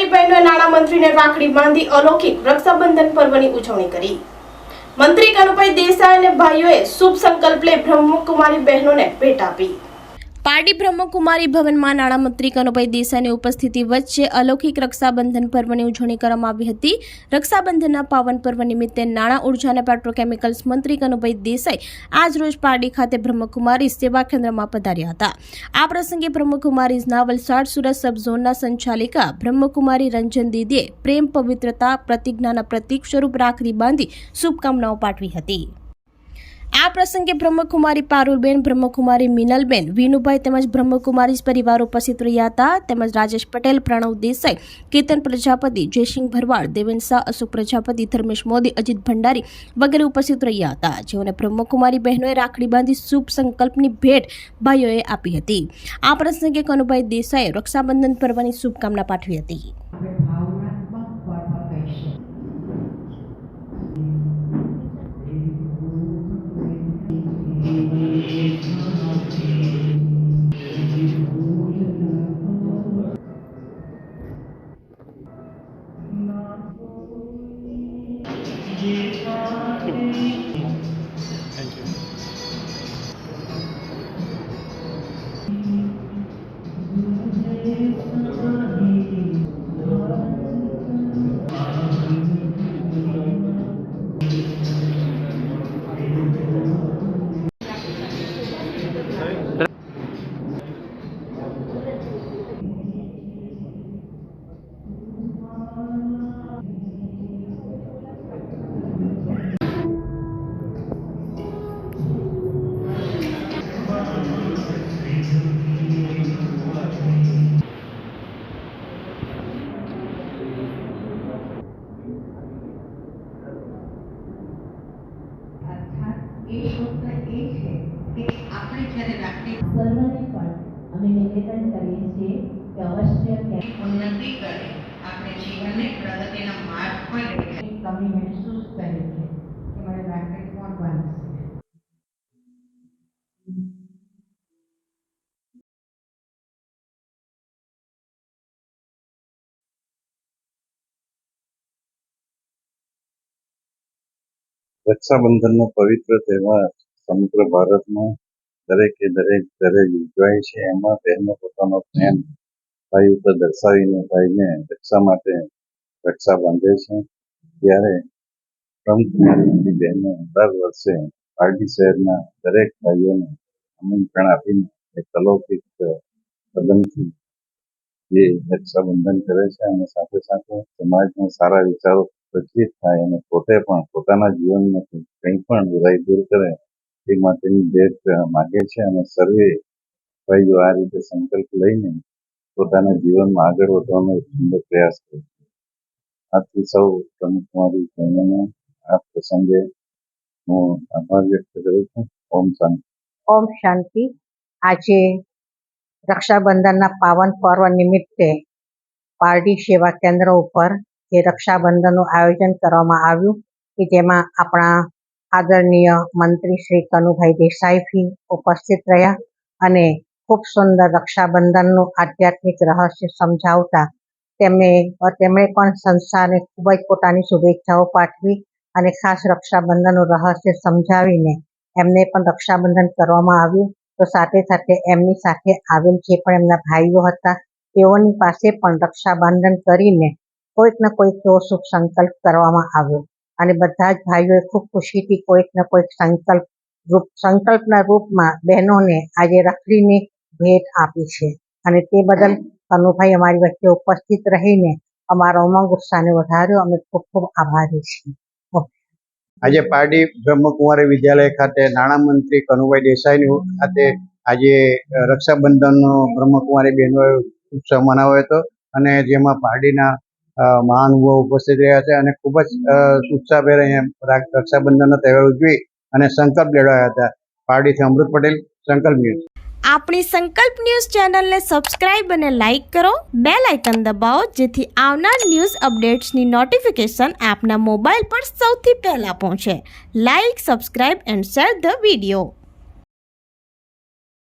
બ્રહ્મકુમારી બહેનોએ નાણામંત્રીને રાખડી બાંધી અલૌકિક રક્ષાબંધન પર્વની ઉજવણી કરી. મંત્રી કનુભાઈ દેસાઈ અને ભાઈઓએ શુભ સંકલ્પ લઈ બ્રહ્મકુમારી બહેનોને ભેટ આપી. પારડી બ્રહ્મકુમારી ભવનમાં નાણામંત્રી કનુભાઈ દેસાઈની ઉપસ્થિતિ વચ્ચે અલૌકિક રક્ષાબંધન પર્વની ઉજવણી કરવામાં આવી હતી. રક્ષાબંધનના પાવન પર્વ નિમિત્તે નાણાં ઊર્જા અને પેટ્રોકેમિકલ્સ મંત્રી કનુભાઈ દેસાઈ આજ રોજ પારડી ખાતે બ્રહ્મકુમારી સેવા કેન્દ્રમાં પધાર્યા હતા. આ પ્રસંગે બ્રહ્મકુમારીઝના વલસાડ સુરત સબ ઝોનના સંચાલિકા બ્રહ્મકુમારી રંજન દીદીએ પ્રેમ પવિત્રતા, પ્રતિજ્ઞાના પ્રતીક સ્વરૂપ રાખડી બાંધી શુભકામનાઓ પાઠવી હતી. આ પ્રસંગે બ્રહ્મકુમારી પારુલબેન, બ્રહ્મકુમારી મિનલબેન, વિનુભાઈ તેમજ બ્રહ્મકુમારી પરિવાર ઉપસ્થિત રહ્યા હતા. તેમજ રાજેશ પટેલ, પ્રણવ દેસાઈ, કેતન પ્રજાપતિ, જયસિંહ ભરવાડ, દેવેન શાહ, અશોક પ્રજાપતિ, ધર્મેશ મોદી, અજીત ભંડારી વગેરે ઉપસ્થિત રહ્યા હતા. જેઓને બ્રહ્મકુમારી બહેનોએ રાખડી બાંધી શુભ સંકલ્પની ભેટ ભાઈઓએ આપી હતી. આ પ્રસંગે કનુભાઈ દેસાઈએ રક્ષાબંધન પર્વની શુભકામના પાઠવી હતી. સર્વને પણ અમે નિવેદન કરીએ છીએ કે અવશ્ય ઉન્નતિ કરે. આપણે જીવનને પ્રગતિના માર્ગ પર કમી મહેસૂસ કરી છે કે મારે રાખડી કોણ બનશે રક્ષાબંધનનો પવિત્ર તહેવાર સમગ્ર ભારતમાં દરેકે દરેક ઘરે ઉજવાય છે. એમાં બહેનો પોતાનો પ્રેમ ભાઈ ઉપર દર્શાવીને ભાઈને રક્ષા માટે રક્ષા બાંધે છે. ત્યારે બ્રહ્મકુમારી બહેનો દર વર્ષે પારડી શહેરના દરેક ભાઈઓને આમંત્રણ આપીને એક અલૌકિક કદમથી જે રક્ષાબંધન કરે છે અને સાથે સાથે સમાજમાં સારા વિચારો પ્રચલિત થાય અને પોતે પણ પોતાના જીવનમાંથી કંઈ પણ બુરાઈ દૂર કરે એ માટેની ભેટ માગે છે અને સર્વે ભાઈઓ આ રીતે સંકલ્પ લઈને પોતાના જીવનમાં આગળ વધવાનો સુંદર પ્રયાસ કરે છે. આથી સૌ પ્રમુખમારી બહેનોને આ પ્રસંગે હું આભાર વ્યક્ત કરું છું. ઓમ શાંતિ. ઓમ શાંતિ. આજે રક્ષાબંધનના પાવન પર્વ નિમિત્તે પારડી સેવા કેન્દ્ર ઉપર જે રક્ષાબંધનનું આયોજન કરવામાં આવ્યું કે જેમાં આપણા આદરણીય મંત્રી શ્રી કનુભાઈ દેસાઈથી ઉપસ્થિત રહ્યા અને ખૂબ સુંદર રક્ષાબંધનનું આધ્યાત્મિક રહસ્ય સમજાવતા તેમણે તેમણે પણ સંસ્થાને ખૂબ જ પોતાની શુભેચ્છાઓ પાઠવી અને ખાસ રક્ષાબંધનનું રહસ્ય સમજાવીને એમને પણ રક્ષાબંધન કરવામાં આવ્યું. તો સાથે સાથે એમની સાથે આવેલ જે પણ એમના ભાઈઓ હતા, તેઓની પાસે પણ રક્ષાબંધન કરીને કોઈક ને કોઈક એવો શુભ સંકલ્પ કરવામાં આવ્યો. અને બધા જ ભાઈઓએ ખૂબ ખુશીથી કોઈક ને કોઈક સંકલ્પ રૂપ, સંકલ્પના રૂપમાં બહેનોને આજે રાખડીની ભેટ આપી છે. અને તે બદલ કનુભાઈ અમારી વચ્ચે ઉપસ્થિત રહીને અમારો ઉમંગ, ઉત્સાહને વધાર્યો. અમે ખૂબ ખૂબ આભારી છીએ. આજે પારડી બ્રહ્મકુમારી વિદ્યાલય ખાતે નાણામંત્રી કનુભાઈ દેસાઈની ખાતે આજે રક્ષાબંધનનો બ્રહ્મકુમારી બહેનોએ ઉત્સવ મનાવ્યો હતો. અને જેમાં પારડીના મહાનુભાવો ઉપસ્થિત રહ્યા છે અને ખૂબ જ ઉત્સાહભેર અહીંયા રક્ષાબંધનનો તહેવાર ઉજવી અને સંકલ્પ લેવાયા હતા. પારડીથી અમૃત પટેલ, સંકલ્પ ન્યૂઝ. આપણી સંકલ્પ ન્યૂઝ ચેનલને સબસ્ક્રાઇબ અને લાઇક કરો. બે લાઇકન દબાવો, જેથી આવનાર ન્યૂઝ અપડેટ્સની નોટિફિકેશન આપના મોબાઈલ પર સૌથી પહેલાં પહોંચે. Like, subscribe and share the video.